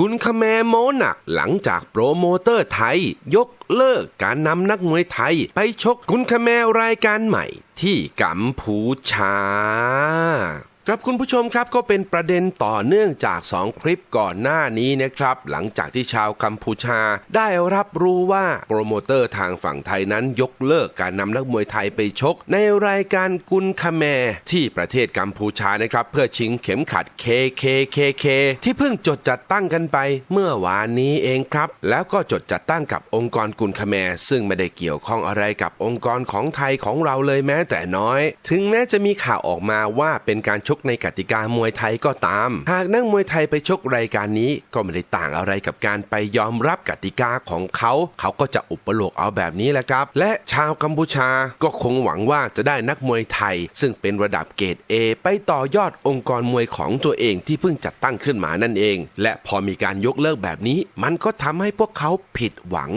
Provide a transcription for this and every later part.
กุนคาแมโมหนักหลังจากโปรโมเตอร์ไทย ยกเลิกการนำนักมวยไทย ไปชกกุนคาแมรายการใหม่ที่กัมพูชา ครับคุณผู้ชมครับก็เป็นประเด็นต่อเนื่องจาก 2 คลิปก่อนหน้านี้นะครับ หลังจากที่ชาวกัมพูชาได้รับรู้ว่าโปรโมเตอร์ทางฝั่งไทยนั้นยกเลิกการนำนักมวยไทยไปชก ในรายการกุนคาแมที่ประเทศกัมพูชานะครับ เพื่อชิงเข็มขัด KKKK ที่เพิ่งจดจัดตั้งกันไปเมื่อวานนี้เองครับ แล้วก็จดจัดตั้งกับองค์กรกุนคาแมซึ่งไม่ได้เกี่ยวข้องอะไรกับองค์กรของไทยของเราเลยแม้แต่น้อย ถึงแม้จะมีข่าวออกมาว่าเป็นการชกในกติกามวยไทยก็ตาม หากนักมวยไทยไปชกรายการนี้ก็ไม่ได้ต่างอะไรกับการไปยอมรับกติกาของเขา เขาก็จะอุปโลกเอาแบบนี้แหละครับ และชาวกัมพูชาก็คงหวังว่าจะได้นักมวยไทย ซึ่งเป็นระดับเกรด A ไปต่อยอดองค์กรมวยของตัวเองที่เพิ่งจัดตั้งขึ้นมานั่นเอง และพอมีการยกเลิกแบบนี้ มันก็ทำให้พวกเขาผิดหวัง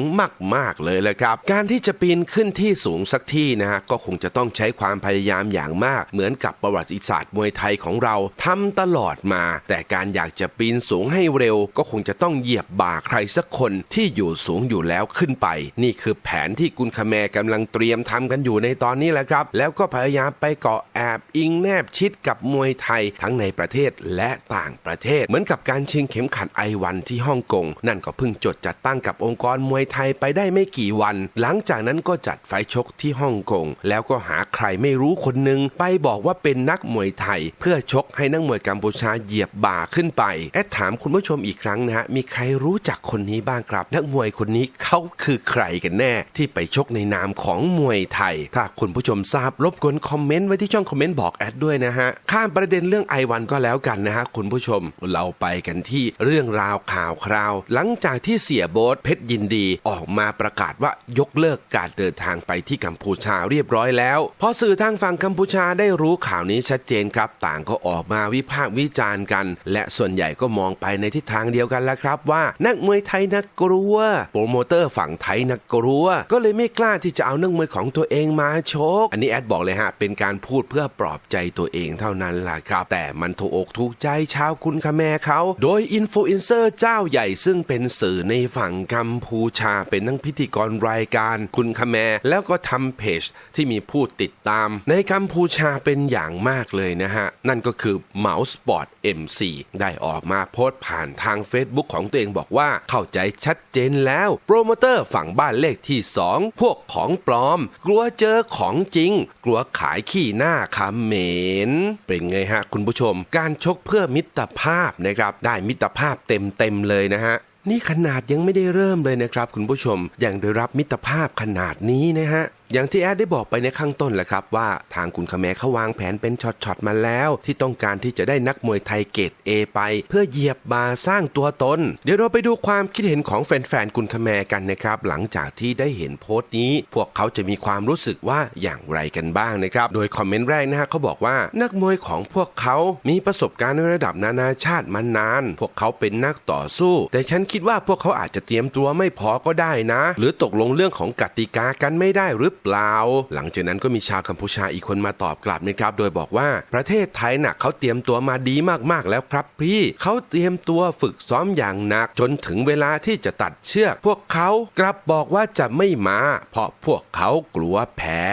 มาก ๆ เลยแหละครับ การที่จะปีนขึ้นที่สูงสักที่นะฮะก็คงจะต้องใช้ความพยายามอย่างมาก เหมือนกับประวัติศาสตร์มวยไทยของเราทำตลอดมา แต่การอยากจะปีนสูงให้เร็ว ก็คงจะต้องเหยียบบ่าใครสักคนที่อยู่สูงอยู่แล้วขึ้นไป นี่คือแผนที่กุนคาแมกำลังเตรียมทำกันอยู่ในตอนนี้แหละครับ แล้วก็พยายามไปเกาะแอบอิงแนบชิดกับมวยไทยทั้งในประเทศและต่างประเทศ เหมือนกับการชิงเข็มขัดไอวันที่ฮ่องกงนั่นก็เพิ่งจดจัดตั้งกับองค์กรมวยไทยไปได้ไม่กี่วัน หลังจากนั้นก็จัดไฟชกที่ฮ่องกงแล้วก็หาใครไม่รู้คนหนึ่งไปบอกว่าเป็นนักมวยไทยเพื่อชกให้นักมวยกัมพูชาเหยียบบ่าขึ้นไป แอดถามคุณผู้ชมอีกครั้งนะฮะ มีใครรู้จักคนนี้บ้างครับ นักมวยคนนี้เขาคือใครกันแน่ ที่ไปชกในนามของมวยไทย ถ้าคุณผู้ชมทราบรบกวนคอมเมนต์ไว้ที่ช่องคอมเมนต์บอกแอดด้วยนะฮะ ข้ามประเด็นเรื่องไอวันก็แล้วกันนะฮะคุณผู้ชม เราไปกันที่เรื่องราวข่าวคราว หลังจากที่เสียโบ๊ทเพชรยินดีออกมาประกาศว่ายกเลิกการเดินทางไปที่กัมพูชาเรียบร้อยแล้ว พอสื่อทางฝั่งกัมพูชาได้รู้ข่าวนี้ชัดเจนครับต่างก็ออกมาวิพากษ์วิจารณ์กัน และส่วนใหญ่ก็มองไปในทิศทางเดียวกันแล้วครับว่า นักมวยไทยนักกลัว โปรโมเตอร์ฝั่งไทยนักกลัว ก็เลยไม่กล้าที่จะเอานักมวยของตัวเองมาชก อันนี้แอดบอกเลยฮะ เป็นการพูดเพื่อปลอบใจตัวเองเท่านั้นล่ะครับ แต่มันถูกอกถูกใจชาวคุณคาแมเขา โดยอินฟลูเอนเซอร์เจ้าใหญ่ซึ่งเป็นสื่อในฝั่งกัมพูชา เป็นทั้งพิธีกรรายการคุณคาแมแล้วก็ทำเพจที่มีผู้ติดตาม ในกัมพูชาเป็นอย่างมากเลยนะฮะนั่นก็คือ Mouse Sport MC ได้ออกมาโพสต์ผ่านทาง Facebook ของตัวเองบอกว่าเข้าใจชัดเจนแล้ว โปรโมเตอร์ฝั่งบ้านเลขที่ 2 พวกของปลอม กลัวเจอของจริง กลัวขายขี้หน้าคำเหม็นเป็นไงฮะคุณผู้ชม การชกเพื่อมิตรภาพนะครับได้มิตรภาพเต็มๆเลยนะฮะนี่ขนาดยังไม่ได้เริ่มเลยนะครับคุณผู้ชมยังได้รับมิตรภาพขนาดนี้นะฮะ อย่างที่แอดได้บอกไปในข้างต้นแหละครับว่าทางคุณขแมเขาวางแผนเป็นช็อตๆมาแล้ว ที่ต้องการที่จะได้นักมวยไทยเกรด A ไป เพื่อเหยียบบาสร้างตัวตน เดี๋ยวเราไปดูความคิดเห็นของแฟนๆคุณขแมกันนะครับ หลังจากที่ได้เห็นโพสต์นี้ พวกเขาจะมีความรู้สึกว่าอย่างไรกันบ้างนะครับ โดยคอมเมนต์แรกนะฮะเขาบอกว่านักมวยของพวกเขามีประสบการณ์ในระดับนานาชาติมานาน พวกเขาเป็นนักต่อสู้ แต่ฉันคิดว่าพวกเขาอาจจะเตรียมตัวไม่พอก็ได้นะ หรือตกลงเรื่องของกติกากันไม่ได้หรือเปล่า หลังจากนั้นก็มีชาวกัมพูชาอีกคนมาตอบกลับนะครับโดยบอกว่าประเทศไทยน่ะเขาเตรียมตัวมาดีมากๆแล้วครับพี่เขาเตรียมตัวฝึกซ้อมอย่างหนักจนถึงเวลาที่จะตัดเชือก พวกเขากลับบอกว่าจะไม่มา เพราะพวกเขากลัวแพ้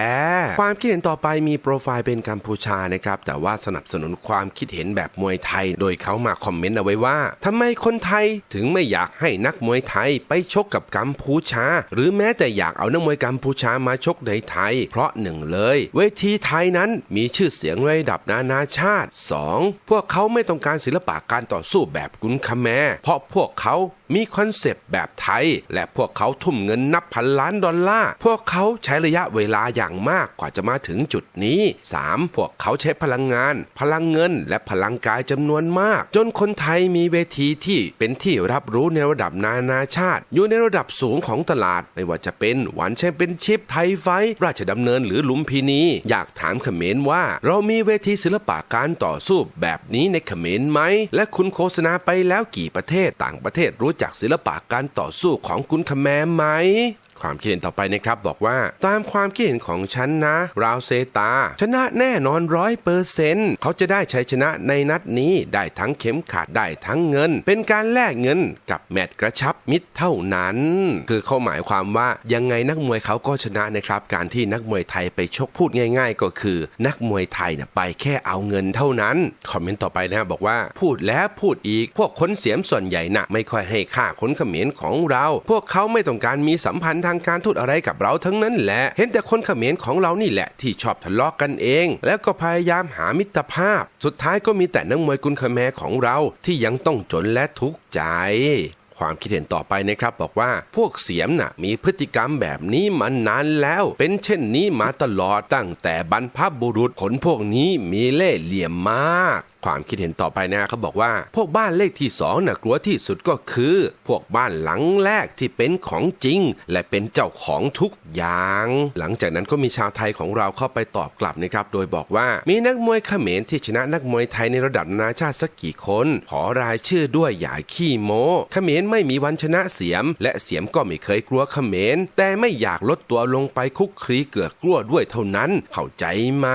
ความคิดเห็นต่อไปมีโปรไฟล์เป็นกัมพูชานะครับแต่ว่าสนับสนุนความคิดเห็นแบบมวยไทย โดยเขามาคอมเมนต์เอาไว้ว่าทำไมคนไทยถึงไม่อยากให้นักมวยไทยไปชกกับกัมพูชา หรือแม้แต่อยากเอานักมวยกัมพูชามาชกในไทย เพราะหนึ่งเลย เวทีไทยนั้นมีชื่อเสียงระดับนานาชาติ 2. พวกเขาไม่ต้องการศิลปะการต่อสู้แบบกุนคาแมเพราะพวกเขา มีคอนเซปต์แบบไทย และพวกเขาทุ่มเงินนับพันล้านดอลลาร์พวกเขาใช้ระยะเวลาอย่างมากกว่าจะมาถึงจุดนี้ 3. พวกเขาใช้พลังงาน พลังเงิน และพลังกายจำนวนมาก จนคนไทยมีเวทีที่เป็นที่รับรู้ในระดับนานาชาติ อยู่ในระดับสูงของตลาด ไม่ว่าจะเป็นวันแชมเปี้ยนชิพไทยไฟ ราชดำเนินหรือลุมพินี อยากถามเขมรว่า เรามีเวทีศิลปะการต่อสู้แบบนี้ในเขมรไหม และคุณโฆษณาไปแล้วกี่ประเทศต่างประเทศรู้จากศิลปะการต่อสู้ของคุณคแมไหม ความคิดเห็นต่อไปนะครับบอกว่าตามความคิดเห็นของฉันนะ ราวเซตา ชนะแน่นอนร้อยเปอร์เซนต์เขาจะได้ชัยชนะในนัดนี้ได้ทั้งเข็มขัดได้ทั้งเงิน เป็นการแลกเงินกับแมตช์กระชับมิตรเท่านั้น คือเขาหมายความว่ายังไงนักมวยเขาก็ชนะนะครับการที่นักมวยไทยไปชกพูดง่าย ๆ ก็คือ นักมวยไทยเนี่ยไปแค่เอาเงินเท่านั้นคอมเมนต์ต่อไปนะบอกว่าพูดแล้วพูดอีก พวกคนเสียมส่วนใหญ่น่ะไม่ค่อยให้ค่าคนเขมรของเรา พวกเขาไม่ต้องการมีสัมพันธ์ทางการทูตอะไรกับเราทั้งนั้นแหละ เห็นแต่คนเขมรของเรานี่แหละที่ชอบทะเลาะกกันเอง แล้วก็พยายามหามิตรภาพ สุดท้ายก็มีแต่นักมวยกุนเขมรของเราที่ยังต้องจนและทุกข์ใจ ความคิดเห็นต่อไปนะครับบอกว่าพวกเสียมน่ะมีพฤติกรรมแบบนี้มานานแล้ว เป็นเช่นนี้มาตลอดตั้งแต่บรรพบุรุษคนพวกนี้มีเล่ห์เหลี่ยมมาก ความคิดเห็นต่อไปนะเขาบอกว่า พวกบ้านเลขที่สองน่ะกลัวที่สุดก็คือ พวกบ้านหลังแรกที่เป็นของจริง และเป็นเจ้าของทุกอย่าง หลังจากนั้นก็มีชาวไทยของเราเข้าไปตอบกลับนะครับ โดยบอกว่ามีนักมวยเขมรที่ชนะนักมวยไทยในระดับนานาชาติสักกี่คน ขอรายชื่อด้วยอย่าขี้โม้เขมรไม่มีวันชนะเสียม และเสียมก็ไม่เคยกลัวเขมร แต่ไม่อยากลดตัวลงไปคุกคลีเกือกกลัวด้วยเท่านั้น เข้าใจไหม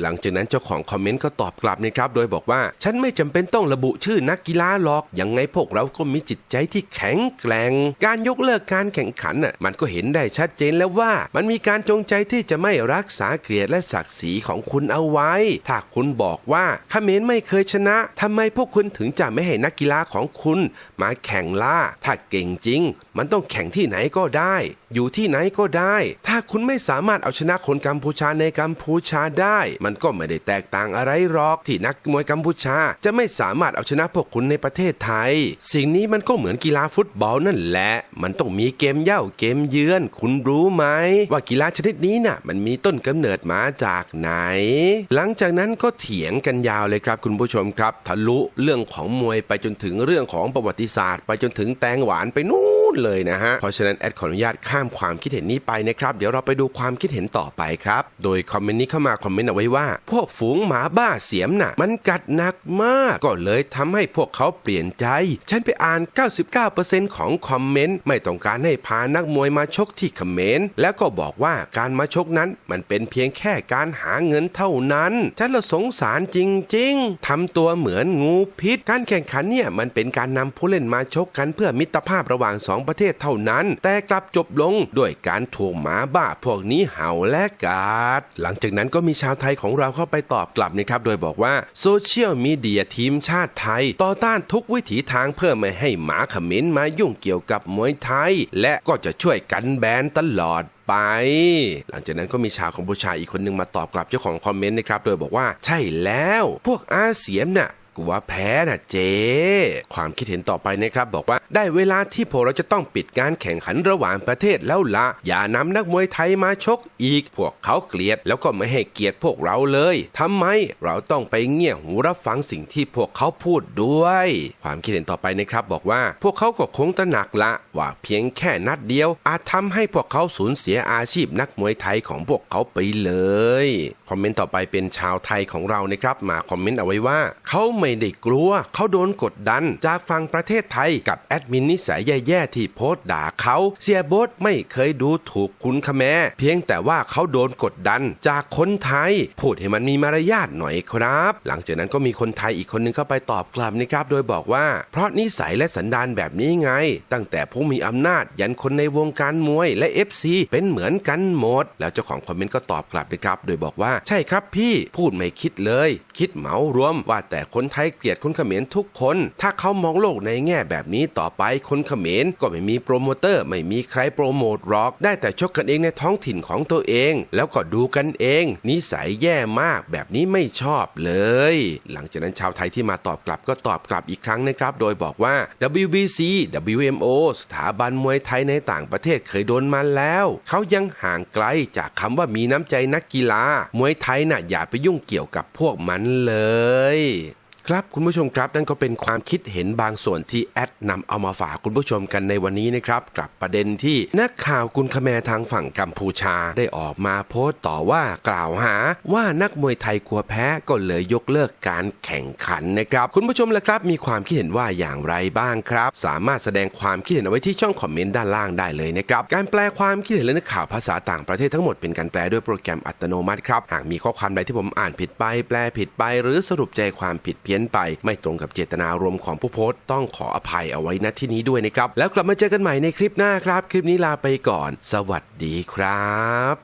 หลังจากนั้นเจ้าของคอมเมนต์ก็ตอบกลับนะครับ โดยบอกว่า ฉันไม่จำเป็นต้องระบุชื่อนักกีฬาหรอก ยังไงพวกเราก็มีจิตใจที่แข็งแกร่ง การยกเลิกการแข่งขันน่ะ มันก็เห็นได้ชัดเจนแล้วว่า มันมีการจงใจที่จะไม่รักษาเกียรติและศักดิ์ศรีของคุณเอาไว้ ถ้าคุณบอกว่าเขมรไม่เคยชนะทำไมพวกคุณถึงจะไม่ให้นักกีฬาของคุณมาแข่งล่า ถ้าเก่งจริง มันต้องแข่งที่ไหนก็ได้ อยู่ที่ไหนก็ได้ ถ้าคุณไม่สามารถเอาชนะคนกัมพูชาในกัมพูชาได้ มันก็ไม่ได้แตกต่างอะไรหรอกที่นักมวยกัมพูชา จะไม่สามารถเอาชนะพวกคุณในประเทศไทย สิ่งนี้มันก็เหมือนกีฬาฟุตบอลนั่นแหละ มันต้องมีเกมเย่าเกมเยือน คุณรู้ไหม ว่ากีฬาชนิดนี้น่ะ มันมีต้นกำเนิดมาจากไหน หลังจากนั้นก็เถียงกันยาวเลยครับคุณผู้ชมครับ ทะลุเรื่องของมวยไปจนถึงเรื่องของประวัติศาสตร์ ไปถึงแตงหวานไปนู่ นเลยนะฮะ เพราะฉะนั้นแอดขออนุญาตข้ามความคิดเห็นนี้ไปนะครับ เดี๋ยวเราไปดูความคิดเห็นต่อไปครับ โดยคอมเมนต์นี้เข้ามาคอมเมนต์เอาไว้ว่า พวกฝูงหมาบ้าเสียมน่ะ มันกัดหนักมาก ก็เลยทำให้พวกเขาเปลี่ยนใจ ฉันไปอ่าน 99%ของคอมเมนต์ไม่ต้องการให้พานักมวยมาชกที่คอมเขมรแล้วก็บอกว่าการมาชกนั้นมันเป็นเพียงแค่การหาเงินเท่านั้นฉันละสงสารจริง ๆทำตัวเหมือนงูพิษ การแข่งขันเนี่ยมันเป็นการนำผู้เล่นมาชกกันเพื่อมิตรภาพระหว่างสองประเทศเท่านั้น แต่กลับจบลงด้วยการถูกหมาบ้าพวกนี้เห่าและกัดหลังจากนั้นก็มีชาวไทยของเราเข้าไปตอบกลับนะครับ โดยบอกว่าโซเชียลมีเดียทีมชาติไทย ต่อต้านทุกวิถีทางเพื่อไม่ให้หมาเขมรมายุ่งเกี่ยวกับมวยไทย และก็จะช่วยกันแบนตลอดไปหลังจากนั้นก็มีชาวกัมพูชาอีกคนหนึ่งมาตอบกลับเจ้าของคอมเมนต์นะครับ โดยบอกว่าใช่แล้ว พวกอาเสียมน่ะ กลัวแพ้น่ะเจความคิดเห็นต่อไปนะครับบอกว่าได้เวลาที่พวกเราจะต้องปิดการแข่งขันระหว่างประเทศแล้วละอย่านำนักมวยไทยมาชกอีก พวกเขาเกลียดแล้วก็ไม่ให้เกียรติพวกเราเลยทำไมเราต้องไปเงี่ยหูรับฟังสิ่งที่พวกเขาพูดด้วย ความคิดเห็นต่อไปนะครับบอกว่าพวกเขาก็คงตระหนักละว่าเพียงแค่นัดเดียว อาจทำให้พวกเขาสูญเสียอาชีพนักมวยไทยของพวกเขาไปเลย คอมเมนต์ต่อไปเป็นชาวไทยของเรานะครับมาคอมเมนต์เอาไว้ว่าเขาไม่ไม่ได้กลัว เขาโดนกดดัน จากฝั่งประเทศไทยกับแอดมินนิสัยแย่ๆที่โพสต์ด่าเขา เสียโบทไม่เคยดูถูกคุณคแมเพียงแต่ว่าเขาโดนกดดัน จากคนไทย พูดให้มันมีมารยาทหน่อยครับ หลังจากนั้นก็มีคนไทยอีกคนนึงเข้าไปตอบกลับนะครับ โดยบอกว่า เพราะนิสัยและสันดานแบบนี้ไง ตั้งแต่ผู้มีอำนาจยันคนในวงการมวยและ FC เป็นเหมือนกันหมด แล้วเจ้าของคอมเมนต์ก็ตอบกลับนะครับ โดยบอกว่าใช่ครับพี่พูดไม่คิดเลย คิดเหมารวมว่าแต่คนไทยเกลียดคนเขมรทุกคน ถ้าเขามองโลกในแง่แบบนี้ต่อไปคนเขมรก็ไม่มีโปรโมเตอร์ ไม่มีใครโปรโมทหรอก ได้แต่ชกกันเองในท้องถิ่นของตัวเอง แล้วก็ดูกันเอง นิสัยแย่มากแบบนี้ไม่ชอบเลย หลังจากนั้นชาวไทยที่มาตอบกลับก็ตอบกลับอีกครั้งนะครับ โดยบอกว่า WBC WMO สถาบันมวยไทยในต่างประเทศเคยโดนมาแล้ว เขายังห่างไกลจากคำว่ามีน้ำใจนักกีฬา มวยไทยน่ะอย่าไปยุ่งเกี่ยวกับพวกมันเลย ครับคุณผู้ชมครับนั่นก็เป็นความคิดเห็นบางส่วนที่แอดนำเอามาฝากคุณผู้ชมกันในวันนี้นะครับกับประเด็นที่นักข่าวกุนคแมทางฝั่งกัมพูชาได้ออกมาโพสต์ต่อว่ากล่าวหา ว่านักมวยไทยกลัวแพ้ก็เลยยกเลิกการแข่งขันนะครับ คุณผู้ชมละครับ มีความคิดเห็นว่าอย่างไรบ้างครับ สามารถแสดงความคิดเห็นเอาไว้ที่ช่องคอมเมนต์ด้านล่างได้เลยนะครับการแปลความคิดเห็นและนักข่าวภาษาต่างประเทศทั้งหมดเป็นการแปลด้วยโปรแกรมอัตโนมัติครับหากมีข้อความใดที่ผมอ่านผิดไป แปลผิดไป หรือสรุปใจความผิดเพี้ยนไป ไม่ตรงกับเจตนารมณ์ของผู้โพสต์ต้องขออภัยเอาไว้ณที่นี้ด้วยนะครับ แล้วกลับมาเจอกันใหม่ในคลิปหน้าครับ คลิปนี้ลาไปก่อน สวัสดีครับ